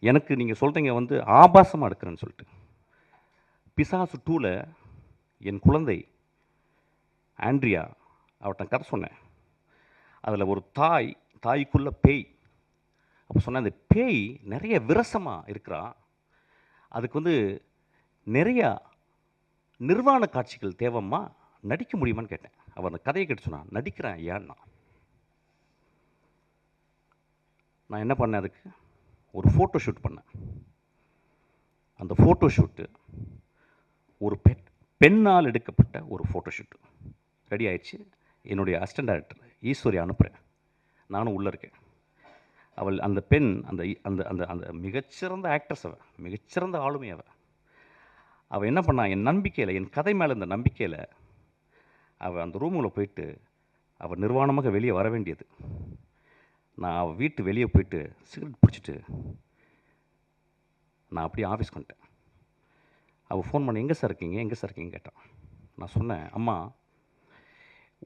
எனக்கு நீங்கள் சொல்கிறீங்க வந்து ஆபாசமாக எடுக்கிறேன்னு சொல்லிட்டு. பிசாசு டூவில் என் குழந்தை ஆண்ட்ரியா அவட்ட கதை சொன்னேன். அதில் ஒரு தாய் தாய்க்குள்ள பேய். அப்போ சொன்னேன் அந்த பேய் நிறைய விரசமாக இருக்கிறா. அதுக்கு வந்து நிறையா நிர்வாண காட்சிகள் தேவம்மா? நடிக்க முடியுமான்னு கேட்டேன். அவர் அந்த கதையை கேட்டு சொன்னான் நடிக்கிறேன் ஏன்னா நான் என்ன பண்ணேன் அதுக்கு? ஒரு ஃபோட்டோ ஷூட் பண்ணேன். அந்த ஃபோட்டோ ஷூட்டு ஒரு பெண் பெண்ணால் எடுக்கப்பட்ட ஒரு ஃபோட்டோ ஷூட்டு ரெடி ஆயிடுச்சு. என்னுடைய அசிஸ்டன்ட் டேரக்டர் ஈஸ்வரி அனுப்புகிறேன் நானும் உள்ளே இருக்கேன். அவள் அந்த பெண் அந்த அந்த அந்த அந்த மிகச்சிறந்த ஆக்ட்ரஸ் அவள் மிகச்சிறந்த ஆளுமை அவள் அவள் என்ன பண்ணா என் நம்பிக்கையில் என் கதை மேலே இந்த நம்பிக்கையில் அவள் அந்த ரூமுக்குள்ளே போயிட்டு அவள் நிர்வாணமாக வெளியே வர வேண்டியது. நான் அவள் வீட்டு வெளியே போயிட்டு சிகரெட் பிடிச்சிட்டு நான் அப்படியே ஆஃபீஸ்க்கு வந்துட்டேன். அவள் ஃபோன் பண்ணி எங்கே சார் இருக்கீங்க? எங்கே சார் இருக்கீங்க கேட்டான். நான் சொன்னேன் அம்மா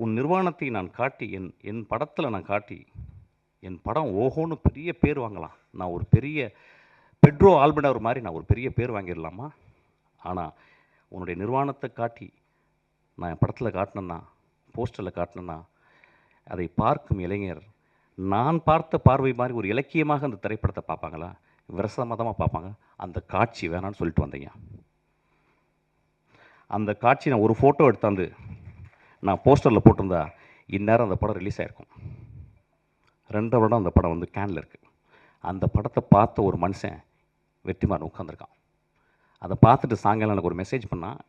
உன் நிர்வாணத்தை நான் காட்டி என் என் படத்தில் நான் காட்டி என் படம் ஓஹோன்னு பெரிய பேர் வாங்கலாம். நான் ஒரு பெரிய பெட்ரோ ஆல்பனர் மாதிரி நான் ஒரு பெரிய பேர் வாங்கிடலாமா? ஆனால் உன்னுடைய நிர்வாணத்தை காட்டி நான் என் படத்தில் காட்டினேன்னா போஸ்டரில் காட்டினேன்னா அதை பார்க்கும் இளைஞர் நான் பார்த்த பார்வை மாதிரி ஒரு இலக்கியமாக அந்த திரைப்படத்தை பார்ப்பாங்களா? விரசமதமாக பார்ப்பாங்க. அந்த காட்சி வேணான்னு சொல்லிட்டு வந்தீங்க. அந்த காட்சி நான் ஒரு ஃபோட்டோ எடுத்தாந்து நான் போஸ்டரில் போட்டிருந்தா இந்நேரம் அந்த படம் ரிலீஸ் ஆகிருக்கும் ரெண்டு வருடம் அந்த படம் வந்து கேனில் இருக்குது அந்த படத்தை பார்த்த ஒரு மனுஷன் வெற்றிமாறன் உட்காந்துருக்கான் அதை பார்த்துட்டு சாயங்காலம் எனக்கு ஒரு மெசேஜ் பண்ணால்